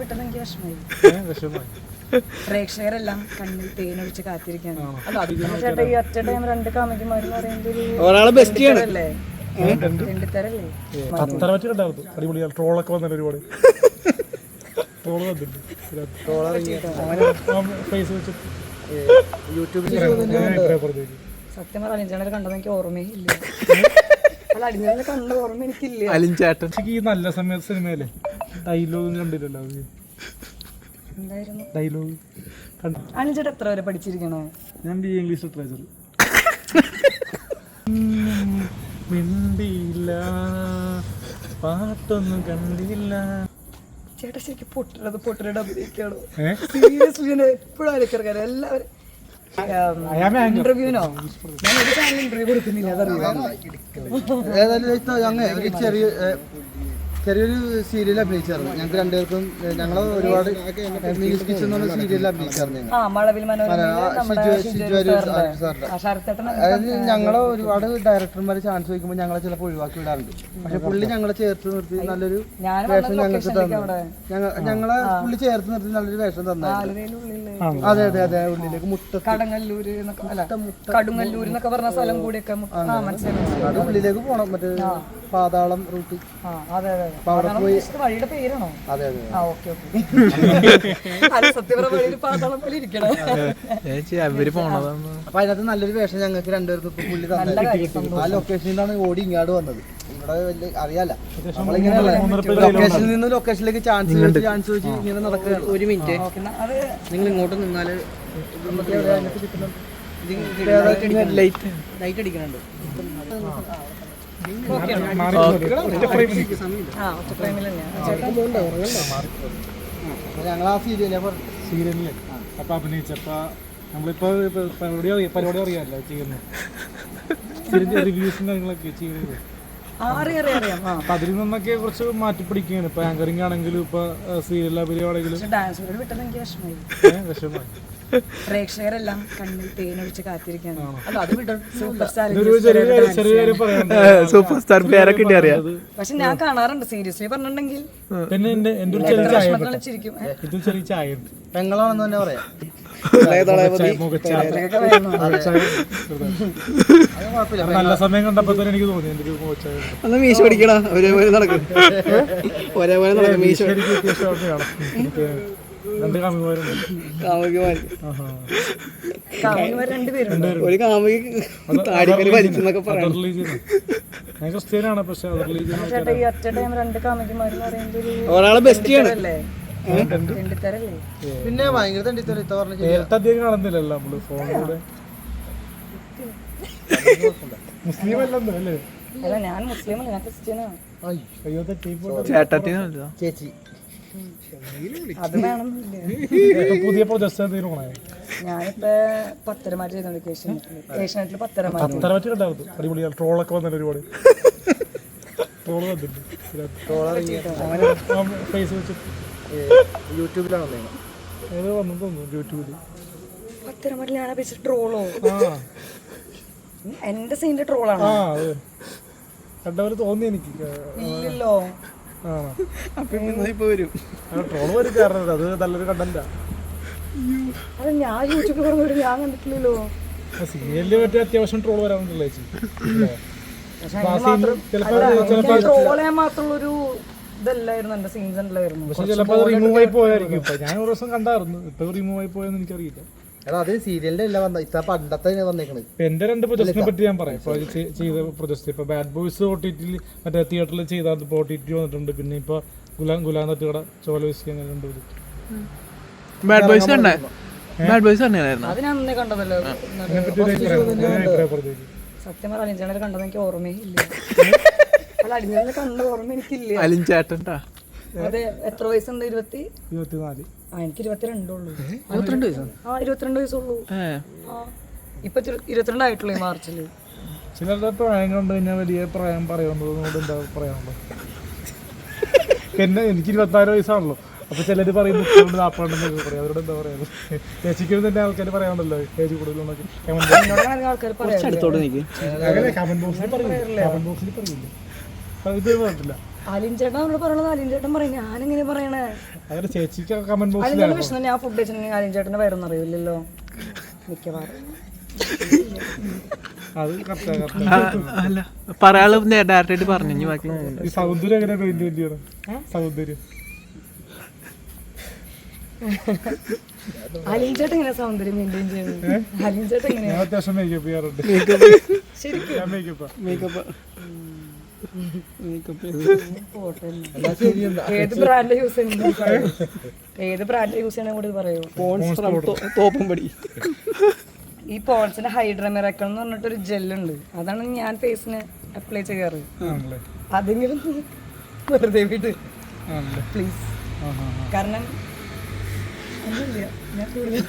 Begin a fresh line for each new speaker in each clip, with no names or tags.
വിട്ടത് എനിക്ക് വിഷമമായി. പ്രേക്ഷകരെല്ലാം കണ്ണിൽ തേനൊഴിച്ച് കാത്തിരിക്കാണ് ചേട്ടാ ഈ ഒറ്റ ടൈം രണ്ട് പറയുന്നത്
ട്രോളൊക്കെ ഒരുപാട്. ട്രോൾ വന്നിട്ടുണ്ട്.
യൂട്യൂബിൽ
സത്യം പറഞ്ഞ അലിഞ്ചാണെ കണ്ടത് എനിക്ക് ഓർമ്മയില്ല അല്ല കണ്ട ഓർമ്മ എനിക്കില്ല.
ഈ നല്ല സമയത്ത് സിനിമയിലെ ഡയലോഗ്
എന്തായിരുന്നു?
ഡയലോഗ് കണ്ടു
എത്ര വരെ പഠിച്ചിരിക്കണോ?
ഞാൻ ബി ഇംഗ്ലീഷ് ലിറ്ററേച്ചർ മിണ്ടിയില്ല പാട്ടൊന്നും കണ്ടില്ല.
ചേട്ടാ ശരിക്കും പൊട്ടലത് പൊട്ടലയുടെ അഭിനയിക്കാണോ? സീരിയസ്ലി ഞാൻ എപ്പോഴും അലക്കറക്കാറ് എല്ലാവരും. ഇന്റർവ്യൂനോ ഞാൻ ഒരു ഇന്റർവ്യൂ കൊടുക്കുന്നില്ല അതറിയാം?
ചെറിയ ചെറിയൊരു സീരിയൽ അഭിനയിച്ചായിരുന്നു ഞങ്ങൾക്ക് രണ്ടുപേർക്കും ഞങ്ങൾ ഒരുപാട് മീൽസ് എന്ന് പറഞ്ഞ സീരിയലിൽ അഭിനയിച്ചായിരുന്നു അതായത് ഞങ്ങളെ ഒരുപാട് ഡയറക്ടർമാർ ചാൻസ് ചോദിക്കുമ്പോൾ ഞങ്ങളെ ചിലപ്പോൾ ഒഴിവാക്കി വിടാറുണ്ട്. പക്ഷെ പുള്ളി ഞങ്ങളെ ചേർത്ത് നിർത്തി നല്ലൊരു
ഞാൻ
വേഷം ഞങ്ങൾക്ക് തന്നു. ഞങ്ങളെ പുള്ളി ചേർത്ത് നിർത്തി നല്ലൊരു വേഷം തന്നായിരുന്നു. അതെ അതെ അതെ ഉള്ളിലേക്ക് മുട്ട
കടങ്ങല്ലൂര് കടുങ്ങല്ലൂർ എന്നൊക്കെ പറഞ്ഞ സ്ഥലം കൂടിയൊക്കെ.
അത് ഉള്ളിലേക്ക് പോണം. മറ്റേ പാതാളം റൂട്ട്.
ആ അതെ അതെ
അപ്പൊ അവിടെ
അതാണ് ഉദ്ദേശിച്ചത് വഴിയുടെ പേരാണോ?
അതെ അതെ
ആ ഓക്കെ ഓക്കെ. അത് സത്യപര വഴിയിൽ പാതാളം പോലെ ഇരിക്കണം.
അവർ പോണതാണ് അപ്പൊ അതിനകത്ത് നല്ലൊരു വേഷം ഞങ്ങൾക്ക് രണ്ടുപേർക്കും ഇപ്പൊ പുള്ളി
നല്ല കാര്യം
തന്നെ ആ ലൊക്കേഷനിൽ നിന്നാണ് ഓടി ഇങ്ങോട്ട് വന്നത്. ഇവിടെ വലിയ അറിയാല നമ്മളിങ്ങനെ ലൊക്കേഷനിൽ നിന്ന് ലൊക്കേഷനിലേക്ക് ചാൻസ് ചോദിച്ച് ചാൻസ് ചോദിച്ച് ഇങ്ങനെ നടക്കുകയാണ്. ഒരു മിനിറ്റ്.
ഓക്കെ അത്
നിങ്ങൾ ഇങ്ങോട്ട് നിന്നാൽ ലൈറ്റ് ലൈറ്റ് ഞങ്ങൾ ആ
പരിപാടി പരിപാടി കുറച്ച് മാറ്റി പിടിക്കുകയാണ് ഇപ്പൊ ആങ്കറിംഗ് ആണെങ്കിലും ഇപ്പൊ സീരിയൽ
പക്ഷെ ഡാൻസ് വിഷമമായി പ്രേക്ഷകരെല്ലാം കണ്ണിൽ തേനൊഴിച്ച് കാത്തിരിക്കാണ് അല്ല അത് വിടും. സൂപ്പർ സ്റ്റാർ
പേരൊക്കെ അറിയാം.
പക്ഷെ ഞാൻ കാണാറുണ്ട് സീരിയസ്ലി. പറഞ്ഞിട്ടുണ്ടെങ്കിൽ
പിന്നെ എന്റെ ചെറിയ ചായ
പെങ്ങളാണെന്ന് തന്നെ പറയാം.
നല്ല സമയം കണ്ടപ്പോ തന്നെ എനിക്ക് തോന്നി എന്റെ.
ഒന്ന് മീശ പിടിക്കണ ഒരേപോലെ നടക്കും. ഒരേപോലെ നടക്കും മീശ.
രണ്ട് കമ്മിമാരുണ്ട്
കാമുകിമാര്.
രണ്ടുപേരുണ്ട്?
ഒരു കാമുകി താടിക്കൽ വലിച്ചെന്നൊക്കെ പറയാം
അതർ റിലീജിയൻ ഞാൻ ക്രിസ്ത്യാനാണ് പക്ഷെ
ചേട്ടാ
ഒരാളെ ബെസ്റ്റിയാണ്.
അല്ലേ രണ്ടിത്തരല്ലേ
പിന്നെ ഭയങ്കര
അധികം കാണുന്നില്ലല്ലോ നമ്മൾ ഫോണിലൂടെ മുസ്ലിം അല്ലെന്ന് അല്ലേ
അല്ല? ഞാൻ മുസ്ലിം അല്ല ഞാൻ ക്രിസ്ത്യനാണ്.
അയ്യോ. തെറ്റിപ്പോ
ചേട്ടത്തിന് ചേച്ചി.
അത്
പുതിയ
ഞാനിപ്പോ ചെയ്തോണ്ട് ഏഷ്യാനെറ്റിൽ
ട്രോളൊക്കെ വന്നിട്ട് ഒരുപാട്. ട്രോൾ വന്നിട്ടുണ്ട്. ഫേസ് വെച്ച്.
യൂട്യൂബിലാണ്
വന്നു? തോന്നുന്നു യൂട്യൂബിൽ
ട്രോളോ എന്റെ സീനിന്റെ ട്രോളാണ്
കണ്ടവര് തോന്നി എനിക്ക്.
ഇല്ലല്ലോ.
ആ
ഇപ്പൊ വരും.
ട്രോൾ വരും കാരണം അത് നല്ലൊരു കണ്ടന്റാ
അത് ഞാൻ യൂട്യൂബിൽ ഞാൻ കണ്ടിട്ടില്ലല്ലോ.
സീരിയലിൽ മറ്റേ അത്യാവശ്യം ട്രോൾ വരാറുണ്ടല്ലോ അപ്പൊ ചിലപ്പോ റിമൂവ് ആയി പോയായിരിക്കും. ഇപ്പൊ ഞാൻ ഒരു ദിവസം കണ്ടായിരുന്നു. ഇപ്പൊ റിമൂവ് ആയി പോയെന്ന് എനിക്കറിയില്ല.
എടാ അത് സീരിയലിന്റെ അല്ല വന്ന ഇത്ര പണ്ടത്തെ വന്നേക്കണ്.
ഇപ്പൊ എന്റെ രണ്ട് പ്രൊജക്ടിനെ പറ്റി ഞാൻ പറയാം. ഇപ്പൊ ചെയ്ത പ്രൊജക്ട് ഇപ്പൊ ബാഡ് ബോയ്സ് ഒ ടി ടിയിൽ മറ്റേ തിയേറ്ററിൽ ചെയ്ത ഇപ്പൊ ഒ ടി ടി വന്നിട്ടുണ്ട്. പിന്നെ ഇപ്പൊ ഗുലാം ഗുലാം തട്ടിയുടെ ചോല വിസ്കി അങ്ങനെ രണ്ട് പ്രൊജക്ട്
ബാഡ് ബോയ്സ് കണ്ടേ ബാഡ് ബോയ്സ് കണ്ടായിരുന്നു
കണ്ടതല്ലോ. സത്യം പറഞ്ഞ കണ്ടത് എനിക്ക് ഓർമ്മയേ ഇല്ല അതെ എത്ര വയസ്സുണ്ട്? ഇരുപത്തി?
ഇരുപത്തിനാല്.
ആ എനിക്ക് ഇരുപത്തിരണ്ടുള്ളൂ
ഇരുപത്തിരണ്ട് വയസ്സോ?
ആ ഇരുപത്തിരണ്ട് വയസ്സുള്ളൂ. ആ. ഇപ്പൊ ഇത്തിരി- ഇരുപത്തിരണ്ടായിട്ടുള്ളൂ ഈ മാർച്ചിൽ.
ചിലരുടെ പ്രായം കണ്ടു കഴിഞ്ഞാൽ വലിയ പ്രായം പറയുന്നത് കൊണ്ട് എന്താ പറയാനുള്ളത്? എനിക്ക് ഇരുപത്തിനാല് വയസ്സാണല്ലോ. അപ്പൊ ചിലര് പറയും മുപ്പതുണ്ട് നാൽപ്പതുണ്ടെന്നൊക്കെ പറയും. അവരോട് എന്താ പറയാ? ചേച്ചിക്കും തന്നെ ആൾക്കാർ പറയാനുണ്ടല്ലോ ഏജ് കൂടുതലുണ്ടെങ്കിൽ കമന്റ് ബോക്സിൽ പറയില്ല? കമന്റ് ബോക്സിൽ പറയില്ല? അപ്പൊ ഇത് പറഞ്ഞിട്ടില്ല.
അലിൻ നമ്മൾ പറയണത്? അലിൻ ചേട്ടൻ പറയും. ഞാനെങ്ങനെ പറയണേ?
അങ്ങനെ ചേച്ചിക്ക് കമന്റ്
അലിൻ
ബോക്സിൽ
ചേട്ടൻ പ്രശ്നം ഞാൻ ഫുഡ് വെച്ചിട്ടുണ്ടെങ്കിൽ അലിൻ ചേട്ടന്റെ വയറൊന്നും അറിയില്ലല്ലോ മിക്കവാറും
അല്ല. പറയാനുള്ള ഡയറക്റ്റ് ആയിട്ട് പറഞ്ഞു. ഇനി ബാക്കി
ഈ സൗന്ദര്യം എങ്ങനെ പെയിന്റ് ചെയ്യണം സൗന്ദര്യം.
അലിൻ ചേട്ടൻ എങ്ങനെ സൗന്ദര്യം മെയിന്റെയിൻ ചെയ്യുന്നത്? അലിൻ ചേട്ടൻ എങ്ങനെയാ?
ഞാൻ അത്യാവശ്യം മേക്കപ്പ് ചെയ്യാറുണ്ട്.
ശരിക്കും
മേക്കപ്പ്
മേക്കപ്പ്
ഏത് ബ്രാൻഡ് യൂസ് ചെയ്യണമെന്ന് ഏത് ബ്രാൻഡ് യൂസ് ചെയ്യണം കൂടി പറയൂ.
തോപ്പും പടി
ഈ പോൺസിന്റെ ഹൈഡ്രമിറക്കൾ എന്ന് പറഞ്ഞിട്ടൊരു ജെല്ലുണ്ട് അതാണ് ഞാൻ ഫേസിന് അപ്ലൈ ചെയ്യാറ്. അതെങ്കിലും വെറുതെ വിട്.
ആണല്ലേ?
പ്ലീസ് കാരണം ഞാൻ കൂടുതൽ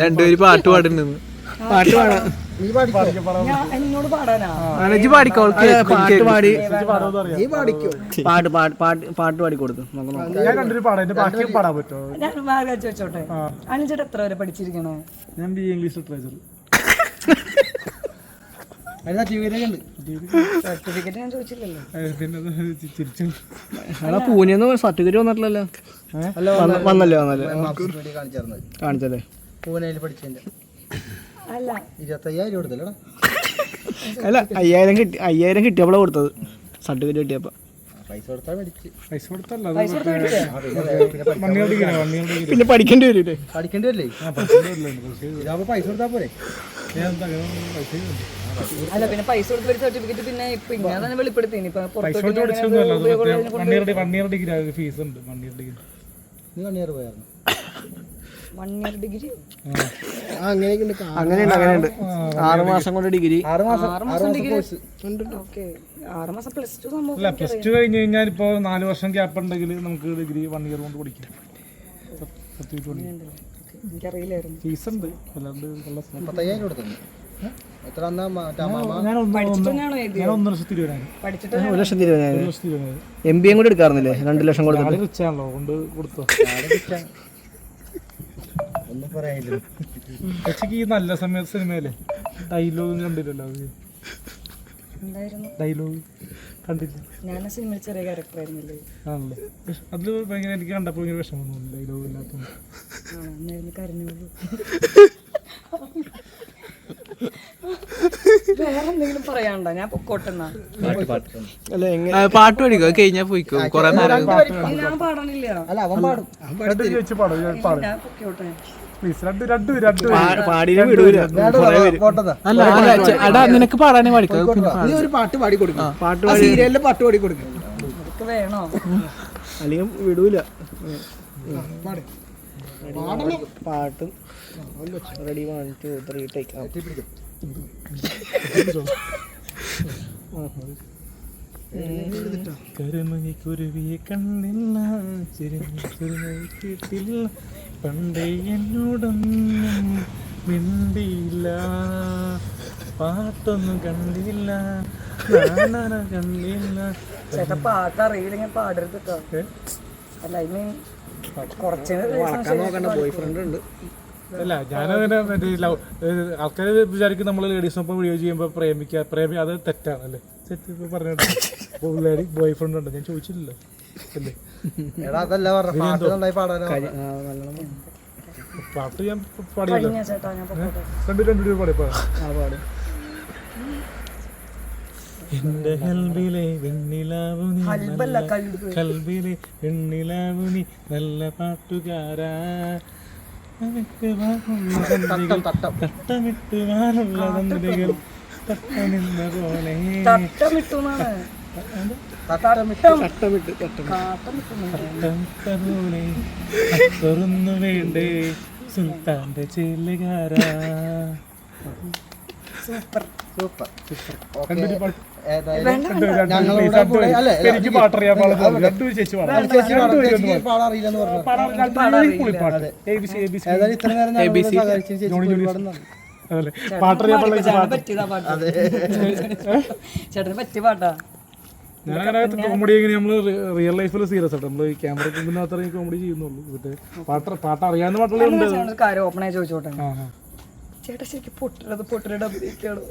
രണ്ടുപേര് പാട്ട് പാടുന്നു പാട്ട് പാടാം.
എന്നോട് പാടാനാ?
പാട്ട് പാടി.
പാട്ട് പാട്ട് പാട്ട് പാട്ട് പാടി
ചോദിച്ചോട്ടെ എത്ര വരെ പഠിച്ചിരിക്കണേ?
ഞാൻ ബി ഇംഗ്ലീഷ് ലിറ്ററേച്ചർ
സർട്ടിഫിക്കറ്റ് ഞാൻ ചോദിച്ചില്ലല്ലോ.
പൂനെന്ന് സർട്ടിഫിക്കറ്റ് വന്നിട്ടില്ലല്ലോ. വന്നല്ലേ വന്നല്ലേ. കാണിച്ചല്ലേ
പൂനെയിൽ പഠിച്ചതിന്റെ
അല്ല.
ഇരുപത്തയ്യായിരം കൊടുത്തല്ലോ
അല്ല അയ്യായിരം കിട്ടി അയ്യായിരം കിട്ടിയപ്പോഴാണ് കൊടുത്തത്. സർട്ടിഫിക്കറ്റ് കിട്ടിയപ്പോ.
പൈസ കൊടുത്താൽ പഠിച്ച്
കൊടുത്തല്ല
കൊടുത്ത്
പിന്നെ പഠിക്കേണ്ടി വരൂലേ?
പഠിക്കേണ്ടി വരില്ലേ? പൈസ കൊടുത്താൽ പോരെ.
ഞാൻ എന്താ അങ്ങനെ പൈസ
അല്ല പിന്നെ പൈസ കൊടുത്ത് ഒരു സർട്ടിഫിക്കറ്റ് പിന്നെ ഇപ്പൊ ഇങ്ങനെ തന്നെ വെളിപ്പെടുത്തി. ഇപ്പൊ
പൈസ
പുറത്തോട്ട്
കൊടുത്ത്
ഇങ്ങനെ
പഠിച്ചൊന്നുമല്ല one year one year degree fees ഉണ്ട് വൺ ഇയർ ഡിഗ്രി.
നീ പോയായിരുന്നു?
അങ്ങനെയുണ്ട് അങ്ങനെയുണ്ട്. അങ്ങനെയുണ്ട് ആറ് മാസം കൊണ്ട് ഡിഗ്രി.
ആറ് മാസം
ആറ് മാസം ഡിഗ്രി. ഓക്കെ ആറ് മാസം പ്ലസ് ടു സംഭവം
അല്ല പ്ലസ് ടു കഴിഞ്ഞ് കഴിഞ്ഞാൽ ഇപ്പോൾ നാല് വർഷം ഗ്യാപ്പ് ഉണ്ടെങ്കിൽ നമുക്ക് ഡിഗ്രി വൺ ഇയർ കൊണ്ട് പഠിക്കാം. ഫീസ് ഉണ്ട്. അല്ലാണ്ട്
ഒരു ലക്ഷത്തി ഇരുപതിനായിരം. എം ബി എം കൂടി എടുക്കാറുന്നില്ലേ? രണ്ട് ലക്ഷം കൊടുത്തിട്ട്.
കൊണ്ട് കൊടുത്തോ.
പറയാനില്ല
ഈ നല്ല സമയത്ത് സിനിമയിലെ ഡയലോഗ് കണ്ടില്ലല്ലോ
എന്തായിരുന്നു?
ഡയലോഗ് കണ്ടില്ല.
ഞാൻ സിനിമയിൽ ചെറിയ ക്യാരക്ടർ ആയിരുന്നില്ലേ?
ആണല്ലേ. അതിൽ ഭയങ്കര എനിക്ക് കണ്ടപ്പോൾ ഭയങ്കര വിഷമം തോന്നുന്നു ഡയലോഗ്
ഇല്ലാത്ത കരഞ്ഞോളൂ
പാട്ട് പാടിക്കോ അത് കഴിഞ്ഞാ പോയിക്കോ. കൊറേ നേരം
ഞാൻ പാടണില്ല
അല്ല അവൻ പാടും.
പാടും.
അല്ല നിനക്ക് പാടാനേ പാടിക്കോ?
ഒരു പാട്ട് പാടി കൊടുക്കും. പാട്ട് പാടി. സീരിയലിലെ പാട്ട് പാടി കൊടുക്കും.
വേണോ?
അല്ലെങ്കിൽ വിടൂല. പാട്ടും ready one two three take
കരുമണിക്കുരുവിയെ കണ്ടില്ല ചിരിക്കുരുമയി കേട്ടില്ല പണ്ടേ എന്നോടൊന്നും മിണ്ടിയില്ല. പാട്ടൊന്നും കണ്ടില്ല. കണ്ടില്ല.
ചേട്ടാ പാട്ട് അറിയില്ലെങ്കിൽ പാടരുത് കേട്ടോ അല്ല ഇനി കുറച്ച്
അല്ല ഞാനതിനെ മറ്റേ ലവ് ആൾക്കാർ വിചാരിക്കും നമ്മൾ ലേഡീസിനൊപ്പം വീഡിയോ ചെയ്യുമ്പോൾ പ്രേമിക്കുക പ്രേമി അത് തെറ്റാണ് അല്ലേ തെറ്റ് ഇപ്പൊ പറഞ്ഞിട്ട് ലേഡി ബോയ് ഫ്രണ്ട് ഉണ്ട്. ഞാൻ ചോദിച്ചില്ലല്ലോ.
എടാ അതല്ല പറഞ്ഞ പാട്ട് നന്നായി പാടാനോ?
പാട്ട് ഞാൻ പാടിയല്ലോ. രണ്ട് രണ്ട് രൂപ പാടിയപ്പോ എന്റെ കൽവിലെ വെണ്ണിലാവു നീ
കൽബല്ല
വെണ്ണിലാവു നീ നല്ല പാട്ടുകാരാ. തട്ടമിട്ട് വാനുള്ള തന്ത്രികൾ തട്ടമിട്ട് വാനുള്ള തന്ത്രികൾ തട്ടമിന്ന പോലെ.
തട്ടമിട്ടു
തുറന്നു വേണ്ടേ? സുൽത്താന്റെ ചെല്ലുകാര
സൂപ്പർ.
എനിക്ക് പാട്ടറിയാൻ പാടില്ല. പാട്ടറിയാൻ പാടില്ല
ചേട്ടന് പറ്റിയ പാട്ടാ.
ഞാനങ്ങനെ കോമഡി എങ്ങനെ നമ്മൾ റിയൽ ലൈഫിൽ സീരിയസ് ആയിട്ട് ഈ ക്യാമറ മാത്രമേ കോമഡി ചെയ്യുന്നുള്ളൂ. മറ്റേ പാട്ട് പാട്ട് അറിയാവുന്ന പാട്ടുകളുണ്ട്
കാര്യം ആയി ചോദിച്ചോട്ടെ? ചേട്ടാ ശരിക്കും പൊട്ടണത് പൊട്ടണത് അഭിനയിക്കാണോ.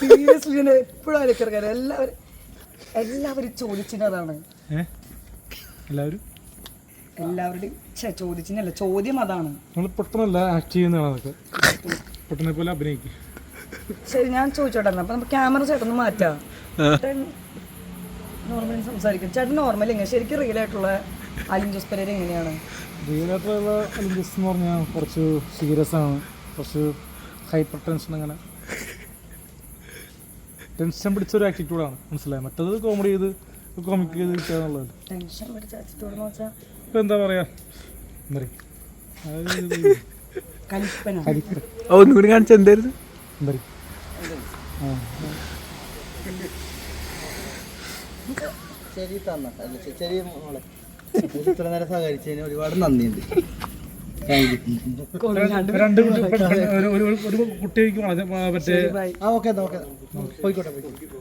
സീരിയസ്ലി ഞാൻ എപ്പോഴും ആലോചിക്കാറ് എല്ലാവരും എല്ലാവരും ചോദിച്ചിട്ടതാണ്
എല്ലാവരും?
എല്ലാവരുടെയും ഛെ, ചോദ്യം അതാണ്.
നമ്മൾ പെട്ടെന്നല്ല ആക്ട് ചെയ്യുന്നതാണ് പെട്ടെന്നെ പോലെ അഭിനയിക്കും.
ശരി ഞാൻ ചോദിച്ചോട്ടെ. അപ്പൊ നമുക്ക് ക്യാമറ ചേട്ടൊന്ന് മാറ്റാം. നോർമലി സംസാരിക്കും. ചേട്ടൻ നോർമൽ എങ്ങനെ ശരിക്കും റിയൽ ആയിട്ടുള്ള അലിൻ ജോസ് പെരേര എങ്ങനെയാണ്
റിയലായിട്ടുള്ള ഒളിമ്പിക്സ് എന്ന് പറഞ്ഞാൽ കുറച്ച് സീരിയസ് ആണ്. കുറച്ച് ഹൈപ്പർ ടെൻഷൻ അങ്ങനെ. ടെൻഷൻ പിടിച്ച ഒരു ആറ്റിറ്റ്യൂഡാണ് മനസ്സിലായത് മറ്റത് കോമഡി ചെയ്ത് കോമിക് ചെയ്ത് കിട്ടുക
ടെൻഷൻ പിടിച്ച അച്ഛത്തോടെന്ന് വെച്ചാൽ
ഇപ്പം എന്താ പറയുക എന്താ പറയുക
കലിപ്പന.
ഓ ഒന്നും കൂടി കാണിച്ച എന്തായിരുന്നു?
എന്താ പറയുക
ശരി തന്ന? ചെരി മോളെ. ഇത്ര നേരം സഹകരിച്ചതിന് ഒരുപാട് നന്ദിയുണ്ട്.
രണ്ട് കുട്ടി ഒരു മറ്റേ
ആ ഓക്കെ ഓക്കെ. പോയിക്കോട്ടെ പോയിക്കോട്ടെ.